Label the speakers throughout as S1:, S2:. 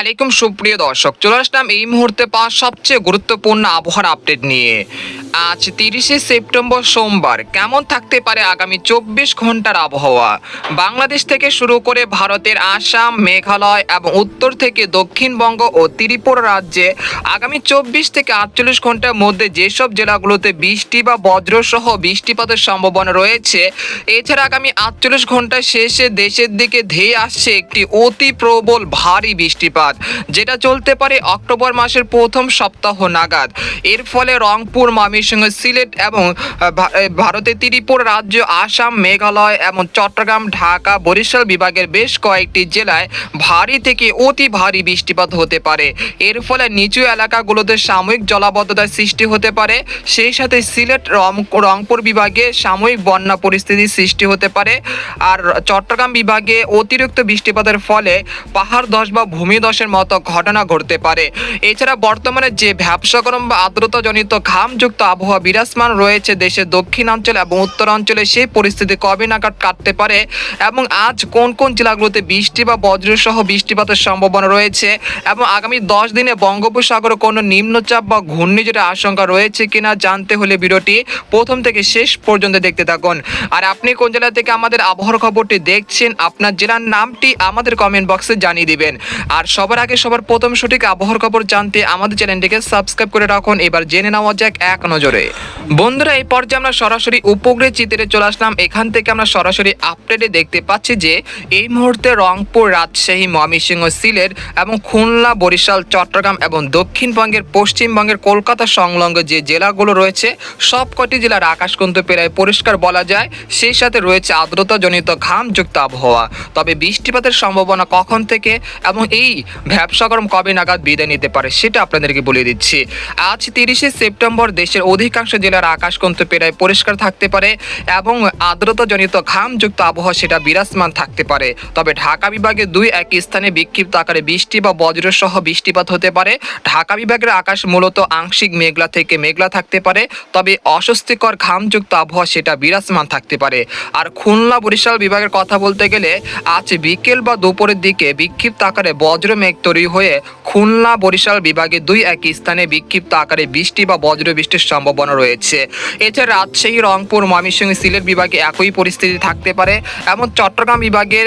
S1: আলাইকুম সুপ্রিয় দর্শক, চলে আসলাম এই মুহূর্তে পাওয়া সবচেয়ে গুরুত্বপূর্ণ আবহাওয়ার আপডেট নিয়ে। আজ তিরিশে সেপ্টেম্বর সোমবার, কেমন থাকতে পারে আগামী চব্বিশ ঘণ্টার আবহাওয়া? বাংলাদেশ থেকে শুরু করে ভারতের আসাম, মেঘালয় এবং উত্তর থেকে দক্ষিণবঙ্গ ও ত্রিপুরা রাজ্যে আগামী চব্বিশ থেকে আটচল্লিশ ঘণ্টার মধ্যে যেসব জেলাগুলোতে বৃষ্টি বা বজ্রসহ বৃষ্টিপাতের সম্ভাবনা রয়েছে, এছাড়া আগামী আটচল্লিশ ঘণ্টা শেষে দেশের দিকে ধেয়ে আসছে একটি অতি প্রবল ভারী বৃষ্টিপাত। যেটা চলতে পারে অক্টোবর মাসের প্রথম সপ্তাহ নাগাদ। এর ফলে রংপুর, ময়মনসিংহ, সিলেট এবং ভারতের ত্রিপুরা রাজ্য, আসাম, মেঘালয় এবং চট্টগ্রাম, ঢাকা, বরিশাল বিভাগের বেশ কয়েকটি জেলায় ভারী থেকে অতি ভারী বৃষ্টিপাত হতে পারে। এর ফলে নিচু এলাকাগুলোতে সাময়িক জলাবদ্ধতার সৃষ্টি হতে পারে। সেই সাথে সিলেট রংপুর বিভাগে সাময়িক বন্যা পরিস্থিতির সৃষ্টি হতে পারে। আর চট্টগ্রাম বিভাগে অতিরিক্ত বৃষ্টিপাতের ফলে পাহাড় ধস বা ভূমিধসের মতো ঘটনা ঘটতে পারে। এছাড়া বর্তমানে যে ভ্যাবসা গরম বা আর্দ্রতাজনিত ঘামযুক্ত আবহাওয়া বিরাজমান রয়েছে দেশের দক্ষিণাঞ্চল এবং উত্তরাঞ্চলে, সেই পরিস্থিতি কবে নাগাদ কাটতে পারে এবং আজ কোন কোন জেলাগুলোতে বৃষ্টি বা বজ্রসহ বৃষ্টিপাতের সম্ভাবনা রয়েছে এবং আগামী দশ দিনে বঙ্গোপসাগরে কোনো নিম্নচাপ বা ঘূর্ণিঝড়ের আশঙ্কা রয়েছে কিনা জানতে হলে ভিডিওটি প্রথম থেকে শেষ পর্যন্ত দেখতে থাকুন। আর আপনি কোন জেলা থেকে আমাদের আবহাওয়ার খবরটি দেখছেন, আপনার জেলার নামটি আমাদের কমেন্ট বক্সে জানিয়ে দিবেন। আর সবার আগে সবার প্রথম সঠিক আবহাওয়ার খবর জানতে আমাদের চ্যানেলটিকে সাবস্ক্রাইব করে রাখুন। এবার জেনে নেওয়া যাক এক নজরে। বন্ধুরা, এই পর্যায়ে আমরা সরাসরি উপগ্রহ চিত্রে চলে আসলাম। এখান থেকে আমরা সরাসরি আপডেটে দেখতে পাচ্ছি যে, এই মুহূর্তে রংপুর, রাজশাহী, ময়মনসিংহ, সিলেট এবং খুলনা, বরিশাল, চট্টগ্রাম এবং দক্ষিণবঙ্গের, পশ্চিমবঙ্গের, কলকাতা সংলগ্ন যে জেলাগুলো রয়েছে, সবকটি জেলার আকাশ কিন্তু প্রায় পরিষ্কার বলা যায়। সেই সাথে রয়েছে আর্দ্রতাজনিত ঘামযুক্ত আবহাওয়া। তবে বৃষ্টিপাতের সম্ভাবনা কখন থেকে এবং এই ভ্যাবসা গরম কবে নাগাদ বিদায় নিতে পারে সেটা আপনাদেরকে বলে দিচ্ছি। আজ তিরিশে সেপ্টেম্বর দেশের অধিকাংশ জেলার আকাশ কিন্তু প্রায় পরিষ্কার থাকতে পারে এবং আর্দ্রতাজনিত ঘামযুক্ত আবহাওয়া সেটা বিরাজমান থাকতে পারে। তবে ঢাকা বিভাগে দুই এক স্থানে বিক্ষিপ্ত আকারে বৃষ্টি বা বজ্রসহ বৃষ্টিপাত হতে পারে। ঢাকা বিভাগের আকাশ মূলত আংশিক মেঘলা থেকে মেঘলা থাকতে পারে। তবে অস্বস্তিকর ঘামযুক্ত আবহাওয়া সেটা বিরাজমান থাকতে পারে। আর খুলনা বরিশাল বিভাগের কথা বলতে গেলে আজ বিকেল বা দুপুরের দিকে বিক্ষিপ্ত আকারে বজ্র মেঘ তৈরি হয়ে খুলনা বরিশাল বিভাগে দুই এক স্থানে বিক্ষিপ্ত আকারে বৃষ্টি বা বজ্র বৃষ্টির সম্ভাবনা রয়েছে। এছাড়া রাজশাহী, রংপুর, ময়মনসিংহ সিলেট বিভাগে একই পরিস্থিতি থাকতে পারে। এবং চট্টগ্রাম বিভাগের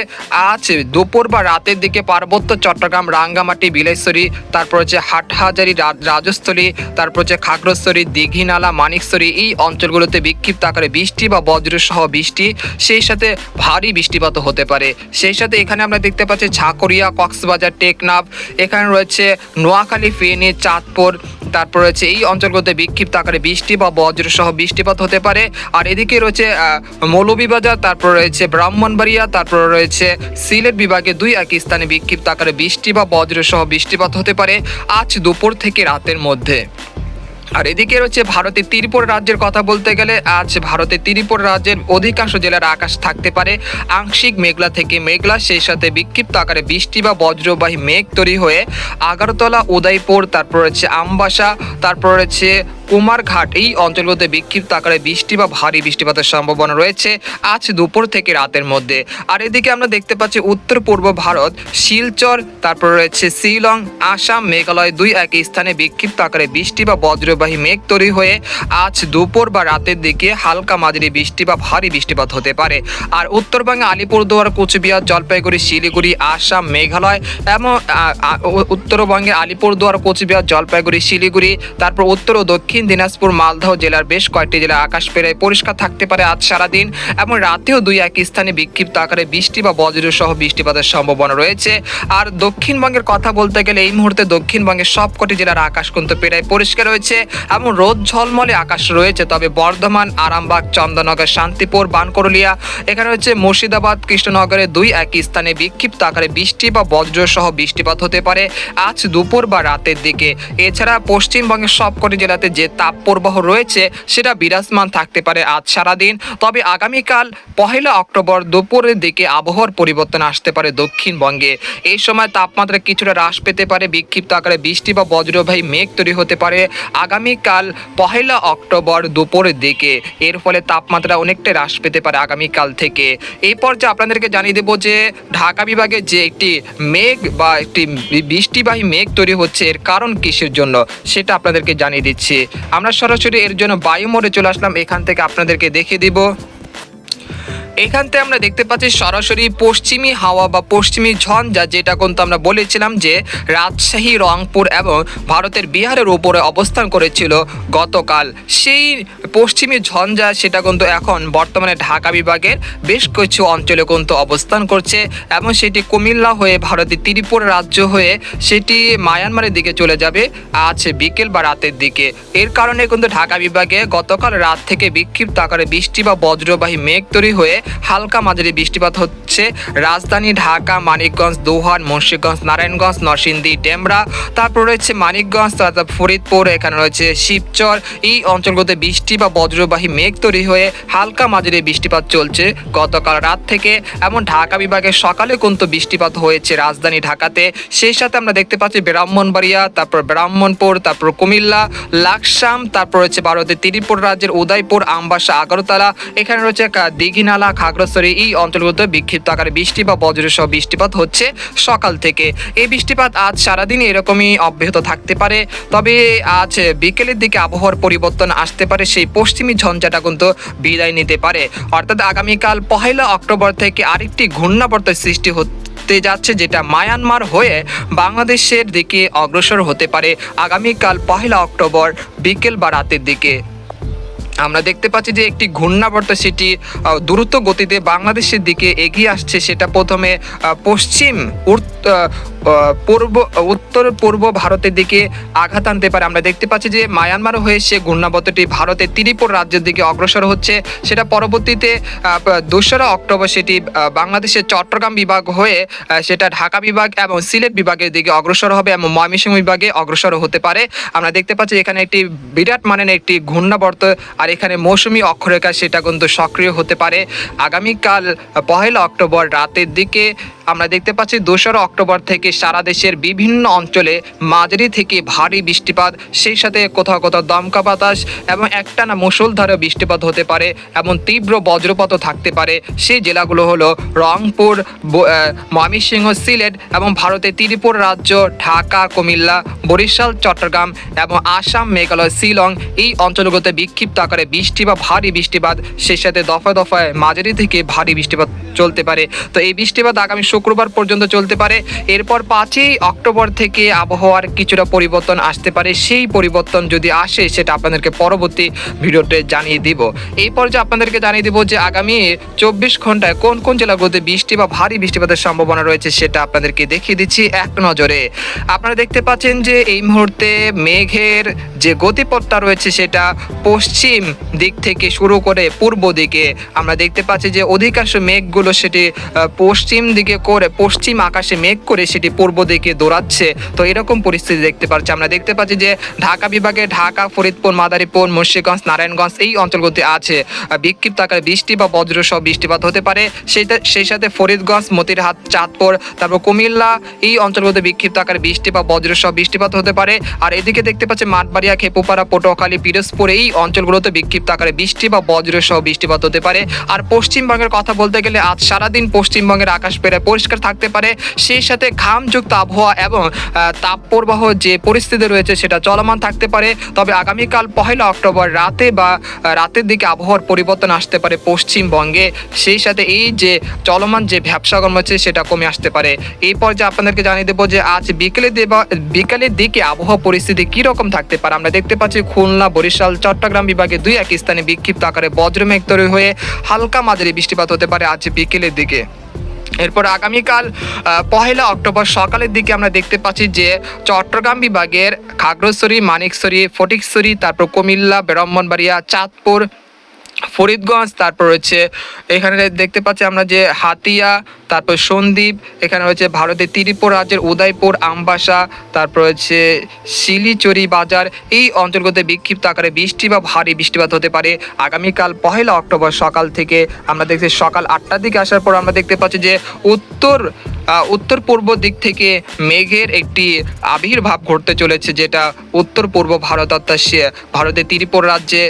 S1: আজ দুপুর বা রাতের দিকে পার্বত্য চট্টগ্রাম, রাঙ্গামাটি বিলাইছড়ি তারপর হচ্ছে হাটহাজারি রাজস্থলী, তারপর হচ্ছে খাগড়াছড়ি, দীঘিনালা, মানিকছড়ি এই অঞ্চলগুলোতে বিক্ষিপ্ত আকারে বৃষ্টি বা বজ্র সহ বৃষ্টি, সেই সাথে ভারী বৃষ্টিপাত হতে পারে। সেই সাথে এখানে আমরা দেখতে পাচ্ছি ঝাকরিয়া কক্সবাজার টেকনাফ এখানে রয়েছে নোয়াখালী, ফেনী, চাঁদপুর, তারপর রয়েছে এই অঞ্চলগুলোতে বিক্ষিপ্ত আকারে বৃষ্টি বা বজ্র সহ বৃষ্টিপাত হতে পারে। আর এদিকে রয়েছে মৌলভীবাজার, তারপর রয়েছে ব্রাহ্মণবাড়িয়া, তারপর রয়েছে সিলেট বিভাগে দুই এক স্থানে বিক্ষিপ্ত আকারে বৃষ্টি বা বজ্র সহ বৃষ্টিপাত হতে পারে আজ দুপুর থেকে রাতের মধ্যে। আর এদিকে রয়েছে ভারতের ত্রিপুরা রাজ্যের কথা বলতে গেলে আজ ভারতের ত্রিপুরা রাজ্যের অধিকাংশ জেলার আকাশ থাকতে পারে। আংশিক মেঘলা থেকে মেঘলা, সেই সাথে বিক্ষিপ্ত আকারে বৃষ্টি বা বজ্রবাহী মেঘ তৈরি হয়ে আগারতলা, উদয়পুর, তারপর রয়েছে আমবাসা, তারপর রয়েছে কুমারঘাট এই অঞ্চলগুলোতে বিক্ষিপ্ত আকারে বৃষ্টি বা ভারী বৃষ্টিপাতের সম্ভাবনা রয়েছে আজ দুপুর থেকে রাতের মধ্যে। আর এদিকে আমরা দেখতে পাচ্ছি উত্তর পূর্ব ভারত, শিলচর, তারপর রয়েছে শিলং, আসাম, মেঘালয় দুই এক স্থানে বিক্ষিপ্ত আকারে বৃষ্টি বা বজ্রবাহী মেঘ তৈরি হয়ে আজ দুপুর বা রাতের দিকে হালকা মাঝারি বৃষ্টি বা ভারী বৃষ্টিপাত হতে পারে। আর উত্তরবঙ্গে আলিপুরদুয়ার, কোচবিহার, জলপাইগুড়ি, শিলিগুড়ি, আসাম, মেঘালয় এবং উত্তরবঙ্গে আলিপুরদুয়ার, কোচবিহার, জলপাইগুড়ি, শিলিগুড়ি, তারপর উত্তর ও দক্ষিণ দিনাজপুর, মালদহ জেলার বেশ কয়েকটি জেলার আকাশ প্রায়। পরিষ্কার থাকতে পারে আজ সারাদিন এবং রাতেও দুই এক স্থানে বিক্ষিপ্ত আকারে বৃষ্টি বা বজ্র সহ বৃষ্টিপাতের সম্ভাবনা রয়েছে। আর দক্ষিণবঙ্গের কথা বলতে গেলে এই মুহূর্তে দক্ষিণবঙ্গের সবকটি জেলার আকাশ কিন্তু প্রায় পরিষ্কার রয়েছে। এবং রোদ ঝলমলে আকাশ রয়েছে, তবে বর্ধমান, আরামবাগ, চন্দননগর, শান্তিপুর, বানকরলিয়া, এখানে হচ্ছে মুর্শিদাবাদ, কৃষ্ণনগরে দুই এক স্থানে বিক্ষিপ্ত আকারে বৃষ্টি বা বজ্র সহ বৃষ্টিপাত হতে পারে। আজ দুপুর বা রাতের দিকে। এছাড়া পশ্চিমবঙ্গের সবকটি জেলাতে যে তাপপ্রবাহ রয়েছে, সেটা বিরাজমান থাকতে পারে আজ সারাদিন। তবে আগামীকাল পহেলা অক্টোবর দুপুরের দিকে আবহাওয়ার পরিবর্তন আসতে পারে দক্ষিণবঙ্গে। এই সময় তাপমাত্রা কিছুটা হ্রাস পেতে পারে, বিক্ষিপ্ত আকারে বৃষ্টি বা বজ্রবাহী মেঘ তৈরি হতে পারে। আগামীকাল পহেলা অক্টোবর দুপুরের দিকে এর ফলে তাপমাত্রা অনেকটা হ্রাস পেতে পারে আগামীকাল থেকে। এই পর্যায়ে আপনাদেরকে জানিয়ে দেবো যে ঢাকা বিভাগে যে একটি মেঘ বা একটি বৃষ্টিবাহী মেঘ তৈরি হচ্ছে, এর কারণ কিসের জন্য, সেটা আপনাদেরকে জানিয়ে দিচ্ছি। আমরা সরাসরি এর জন্য বায়ু মোড়ে চলে আসলাম। এখান থেকে আপনাদেরকে দেখিয়ে দিব। এখান থেকে আমরা দেখতে পাচ্ছি সরাসরি পশ্চিমী হাওয়া বা পশ্চিমী ঝঞ্ঝা, যেটা কিন্তু আমরা বলেছিলাম যে রাজশাহী, রংপুর এবং ভারতের বিহারের উপরে অবস্থান করেছিল গতকাল। সেই পশ্চিমী ঝঞ্ঝা, সেটা কিন্তু এখন বর্তমানে ঢাকা বিভাগের বেশ কিছু অঞ্চলে কিন্তু অবস্থান করছে এবং সেটি কুমিল্লা হয়ে ভারতের ত্রিপুরা রাজ্য হয়ে সেটি মায়ানমারের দিকে চলে যাবে আজ বিকেল বা রাতের দিকে। এর কারণে কিন্তু ঢাকা বিভাগে গতকাল রাত থেকে বিক্ষিপ্ত আকারে বৃষ্টি বা বজ্রবাহী মেঘ তৈরি হয়ে হালকা মাঝারি বৃষ্টিপাত হচ্ছে রাজধানী ঢাকা, মানিকগঞ্জ, দোহান, মুন্সিগঞ্জ, নারায়ণগঞ্জ, নরসিংদী, ডেমরা। তারপর রয়েছে মানিকগঞ্জ, তারপর ফরিদপুর, এখানে রয়েছে শিবচর। এই অঞ্চলগুলোতে বৃষ্টি বা বজ্রবাহী মেঘ তৈরি হয়ে হালকা মাঝারি বৃষ্টিপাত চলছে। গতকাল রাত থেকে এমন ঢাকা বিভাগে সকালে কিন্তু বৃষ্টিপাত হয়েছে রাজধানী ঢাকাতে। সেই সাথে আমরা দেখতে পাচ্ছি ব্রাহ্মণবাড়িয়া, তারপর ব্রাহ্মণপুর, তারপর কুমিল্লা, লাকসাম, তারপর রয়েছে ভারতের ত্রিপুরা রাজ্যের উদয়পুর, আমবাসা, আগরতলা, এখানে রয়েছে দীঘিনালা, খাগড়াছড়ি, এই অঞ্চলগুলোতে বিক্ষিপ্ত আকারে বৃষ্টি বা বজ্রসহ বৃষ্টিপাত হচ্ছে সকাল থেকে। এই বৃষ্টিপাত আজ সারাদিন এরকমই অব্যাহত থাকতে পারে। তবে আজ বিকেলের দিকে আবহাওয়ার পরিবর্তন আসতে পারে সেই পশ্চিমী ঝঞ্ঝাটা কিন্তু বিদায় নিতে পারে। অর্থাৎ আগামীকাল পহেলা অক্টোবর থেকে আরেকটি ঘূর্ণাবর্তের সৃষ্টি হতে যাচ্ছে, যেটা মায়ানমার হয়ে বাংলাদেশের দিকে অগ্রসর হতে পারে। আগামীকাল পহেলা অক্টোবর বিকেল বা রাতের দিকে। আমরা দেখতে পাচ্ছি যে একটি ঘূর্ণাবর্ত সেটি দ্রুত গতিতে বাংলাদেশের দিকে এগিয়ে আসছে। সেটা প্রথমে পশ্চিম পূর্ব, উত্তর পূর্ব ভারতের দিকে আঘাত আনতে পারে। আমরা দেখতে পাচ্ছি যে মায়ানমার হয়ে সে ঘূর্ণাবর্তটি ভারতের ত্রিপুর রাজ্যের দিকে অগ্রসর হচ্ছে। সেটা পরবর্তীতে দোসরা অক্টোবর সেটি বাংলাদেশের চট্টগ্রাম বিভাগ হয়ে সেটা ঢাকা বিভাগ এবং সিলেট বিভাগের দিকে অগ্রসর হবে এবং ময়মনসিংহ বিভাগে অগ্রসর হতে পারে। আমরা দেখতে পাচ্ছি এখানে একটি বিরাট মানের একটি ঘূর্ণাবর্ত আর এখানে মৌসুমি অক্ষরেখা সেটা কিন্তু সক্রিয় হতে পারে। আগামীকাল পহেলা অক্টোবর রাতের দিকে আমরা দেখতে পাচ্ছি দোসরা অক্টোবর থেকে সারা দেশের বিভিন্ন অঞ্চলে মাঝারি থেকে ভারী বৃষ্টিপাত, সেই সাথে কোথাও কোথাও দমকা বাতাস এবং একটানা মুসলধারে বৃষ্টিপাত হতে পারে এবং তীব্র বজ্রপাতও থাকতে পারে। সেই জেলাগুলো হলো রংপুর ময়মনসিংহ, সিলেট এবং ভারতের ত্রিপুরা রাজ্য, ঢাকা, কুমিল্লা, বরিশাল, চট্টগ্রাম এবং আসাম, মেঘালয়, শিলং এই অঞ্চলগুলোতে বিক্ষিপ্ত আকারে বৃষ্টি বা ভারী বৃষ্টিপাত সেই সাথে দফায় দফায় মাঝারি থেকে ভারী বৃষ্টিপাত চলতে পারে। তো এই বৃষ্টিপাত আগামী শুক্রবার পর্যন্ত চলতে পারে। এরপর পাঁচই অক্টোবর থেকে আবহাওয়ার কিছুটা পরিবর্তন আসতে পারে। সেই পরিবর্তন যদি আসে, সেটা আপনাদেরকে পরবর্তী ভিডিওতে জানিয়ে দিব। এই পর্যায়ে আপনাদেরকে জানিয়ে দিব যে আগামী চব্বিশ ঘন্টায় কোন কোন জেলাগুলোতে বৃষ্টি বা ভারী বৃষ্টিপাতের সম্ভাবনা রয়েছে, সেটা আপনাদেরকে দেখিয়ে দিচ্ছি এক নজরে। আপনারা দেখতে পাচ্ছেন যে এই মুহূর্তে মেঘের যে গতিপথটা রয়েছে, সেটা পশ্চিম দিক থেকে শুরু করে পূর্ব দিকে। আমরা দেখতে পাচ্ছি যে অধিকাংশ মেঘগুলো সেটি পশ্চিম দিকে করে, পশ্চিম আকাশে মেঘ করে সেটি পূর্ব দিকে দৌড়াচ্ছে। তো এরকম পরিস্থিতি দেখতে পাচ্ছি আমরা। দেখতে পাচ্ছি যে ঢাকা বিভাগে ঢাকা, ফরিদপুর, মাদারীপুর, মুন্সিগঞ্জ, নারায়ণগঞ্জ এই অঞ্চলগুলোতে আছে। বিক্ষিপ্ত আকারে বৃষ্টি বা বজ্র সহ বৃষ্টিপাত হতে পারে। সেইটা সেই সাথে ফরিদগঞ্জ, মতিরহাট, চাঁদপুর, তারপর কুমিল্লা এই অঞ্চলগুলোতে বিক্ষিপ্ত আকারে বৃষ্টি বা বজ্রসহ বৃষ্টিপাত হতে পারে। আর এদিকে দেখতে পাচ্ছি মাঠবাড়িয়া, খেপুপাড়া, পটুয়াখালী, পিরোজপুর এই অঞ্চলগুলোতে বিক্ষিপ্ত আকারে বৃষ্টি বা বজ্রসহ বৃষ্টিপাত হতে পারে। আর পশ্চিমবঙ্গের কথা বলতে গেলে আজ সারাদিন পশ্চিমবঙ্গের আকাশ প্রায় পরিষ্কার থাকতে পারে সেই সাথে ঘামযুক্ত আবহাওয়া এবং আহ, তাপপ্রবাহ যে পরিস্থিতি রয়েছে সেটা চলমান থাকতে পারে। তবে আগামীকাল পহেলা অক্টোবর রাতে বা রাতের দিকে আবহাওয়ার পরিবর্তন আসতে পারে পশ্চিমবঙ্গে। সেই সাথে এই যে চলমান যে ব্যবসা কর্ম আছে সেটা কমে আসতে পারে। এই পর্যায়ে আপনাদেরকে জানিয়ে দেবো যে আজ বিকেলে দেবা বিকালের দিকে আবহাওয়া পরিস্থিতি কি রকম থাকতে পারে? আমরা দেখতে পাচ্ছি খুলনা বরিশাল চট্টগ্রাম বিভাগে দুই এক স্থানে বিক্ষিপ্ত আকারে বজ্রমেঘ তৈরি হয়ে হালকা মাঝারি বৃষ্টিপাত হতে পারে। আজ বিকেলের দিকে। এরপর আগামীকাল পহেলা অক্টোবর সকালের দিকে আমরা দেখতে পাচ্ছি যে চট্টগ্রাম বিভাগের খাগড়াছড়ি, মানিকছড়ি, ফটিকছড়ি, তারপর কুমিল্লা, ব্রাহ্মণবাড়িয়া, চাঁদপুর ফরিদগঞ্জ, তারপর রয়েছে এখানে দেখতে পাচ্ছি আমরা যে হাতিয়া, তারপর সন্দ্বীপ, এখানে রয়েছে ভারতের ত্রিপুরা রাজ্যের উদয়পুর, আমবাসা, তারপর রয়েছে শিলিচুরি বাজার। এই অঞ্চলগুলোতে বিক্ষিপ্ত আকারে বৃষ্টি বা ভারী বৃষ্টিপাত হতে পারে। আগামীকাল পহেলা অক্টোবর সকাল থেকে আমরা দেখছি সকাল আটটার দিকে আসার পর আমরা দেখতে পাচ্ছি যে উত্তর উত্তর পূর্ব দিক থেকে মেঘের একটি আবির্ভাব ঘটতে চলেছে, যেটা উত্তর পূর্ব ভারত, অর্থাৎ ভারতের ত্রিপুর রাজ্যে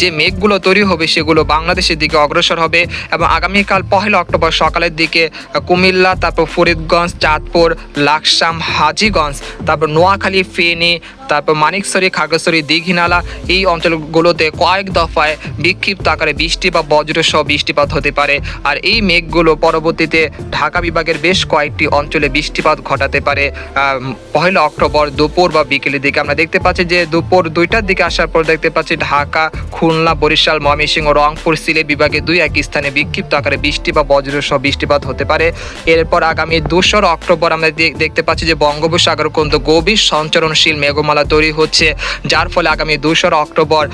S1: যে মেঘগুলো তৈরি হবে, সেগুলো বাংলাদেশের দিকে অগ্রসর হবে এবং আগামীকাল পহেলা অক্টোবর সকালের দিকে কুমিল্লা, তারপর ফরিদগঞ্জ, চাঁদপুর, লাকসাম, হাজিগঞ্জ, তারপর নোয়াখালী, ফেনী তারপর মানিকছড়ি খাগড়াছড়ি, দীঘিনালা এই অঞ্চলগুলোতে কয়েক দফায় বিক্ষিপ্ত আকারে বৃষ্টি বা বজ্রসহ বৃষ্টিপাত হতে পারে। আর এই মেঘগুলো পরবর্তীতে ঢাকা বিভাগের বেশ কয়েকটি অঞ্চলে বৃষ্টিপাত ঘটাতে পারে। পহেলা অক্টোবর দুপুর বা বিকেলের দিকে আমরা দেখতে পাচ্ছি যে দুপুর দুইটার দিকে আসার পর দেখতে পাচ্ছি ঢাকা, খুলনা, বরিশাল, ময়মনসিংহ, রংপুর, সিলেট বিভাগে দুই এক স্থানে বিক্ষিপ্ত আকারে বৃষ্টি বা বজ্রসহ বৃষ্টিপাত হতে পারে। এরপর আগামী দোসরা অক্টোবর আমরা দেখতে পাচ্ছি যে বঙ্গোপসাগর কোন গভীর সঞ্চরণশীল মেঘমালা তৈরি হচ্ছে, যার ফলে আগামী দোসরা অক্টোবর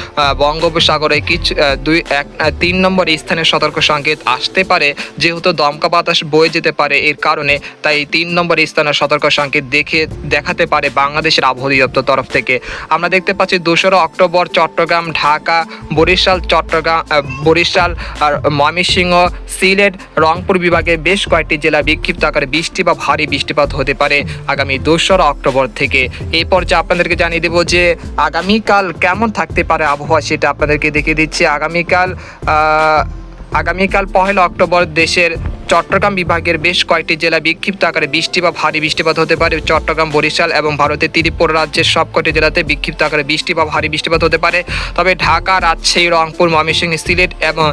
S1: বঙ্গোপসাগরে কিছু দুই, এক তিন নম্বর স্থানে সতর্ক সংকেত আসতে পারে, যেহেতু দমকা বাতাস বয়ে যেতে পারে এর কারণে, তাই তিন নম্বর স্থানে সতর্ক সংকেত দেখে, দেখাতে পারে বাংলাদেশের আবহাওয়া অধিদপ্তর তরফ থেকে। আমরা দেখতে পাচ্ছি দোসরা অক্টোবর, চট্টগ্রাম, ঢাকা, বরিশাল চট্টগ্রাম বরিশাল আর ময়মনসিংহ, সিলেট, রংপুর বিভাগে বেশ কয়েকটি জেলা বিক্ষিপ্ত আকারে বৃষ্টি বা ভারী বৃষ্টিপাত হতে পারে আগামী দোসরা অক্টোবর থেকে। এই পর্যায়ে আপনাদেরকে জানিয়ে দেবো যে আগামীকাল কেমন থাকতে পারে আবহাওয়া সেটা আপনাদেরকে দেখিয়ে দিচ্ছি। আগামীকাল আগামীকাল পহেলা অক্টোবর দেশের চট্টগ্রাম বিভাগের বেশ কয়েকটি জেলা বিক্ষিপ্ত আকারে বৃষ্টি বা ভারী বৃষ্টিপাত হতে পারে। চট্টগ্রাম, বরিশাল এবং ভারতের ত্রিপুরা রাজ্যের সবকটি জেলাতে বিক্ষিপ্ত আকারে বৃষ্টি বা ভারী বৃষ্টিপাত হতে পারে। তবে ঢাকা, রাজশাহী, রংপুর, ময়মনসিংহ, সিলেট এবং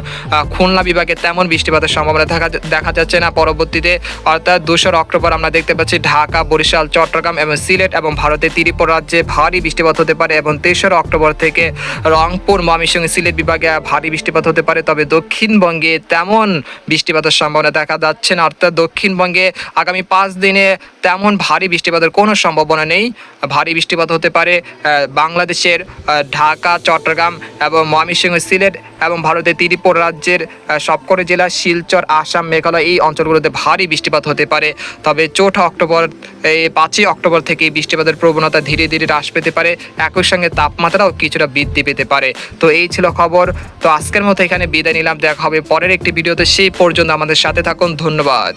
S1: খুলনা বিভাগে তেমন বৃষ্টিপাতের সম্ভাবনা দেখা দেখা যাচ্ছে না। পরবর্তীতে অর্থাৎ দোসরা অক্টোবর আমরা দেখতে পাচ্ছি ঢাকা, বরিশাল, চট্টগ্রাম এবং সিলেট এবং ভারতের ত্রিপুরা রাজ্যে ভারী বৃষ্টিপাত হতে পারে এবং তেসরা অক্টোবর থেকে রংপুর, ময়মনসিংহ, সিলেট বিভাগে ভারী বৃষ্টিপাত হতে পারে। তবে দক্ষিণবঙ্গে তেমন বৃষ্টিপাতের সম্ভাবনা দেখা যাচ্ছে না। অর্থাৎ দক্ষিণবঙ্গে আগামী পাঁচ দিনে তেমন ভারী বৃষ্টিপাতের কোনো সম্ভাবনা নেই। ভারী বৃষ্টিপাত হতে পারে বাংলাদেশের ঢাকা, চট্টগ্রাম এবং ময়মনসিংহ, সিলেট এবং ভারতের ত্রিপুরা রাজ্যের সবকটি জেলা শিলচর, আসাম, মেঘালয় এই অঞ্চলগুলোতে ভারী বৃষ্টিপাত হতে পারে। তবে চৌঠা অক্টোবর এই পাঁচই অক্টোবর থেকে বৃষ্টিপাতের প্রবণতা ধীরে ধীরে হ্রাস পেতে পারে। একই সঙ্গে তাপমাত্রাও কিছুটা বৃদ্ধি পেতে পারে। তো এই ছিল খবর। তো আজকের মতো এখানে বিদায় নিলাম। দেখা হবে পরের একটি ভিডিওতে। সেই পর্যন্ত আমাদের সাথে থাকুন ধন্যবাদ।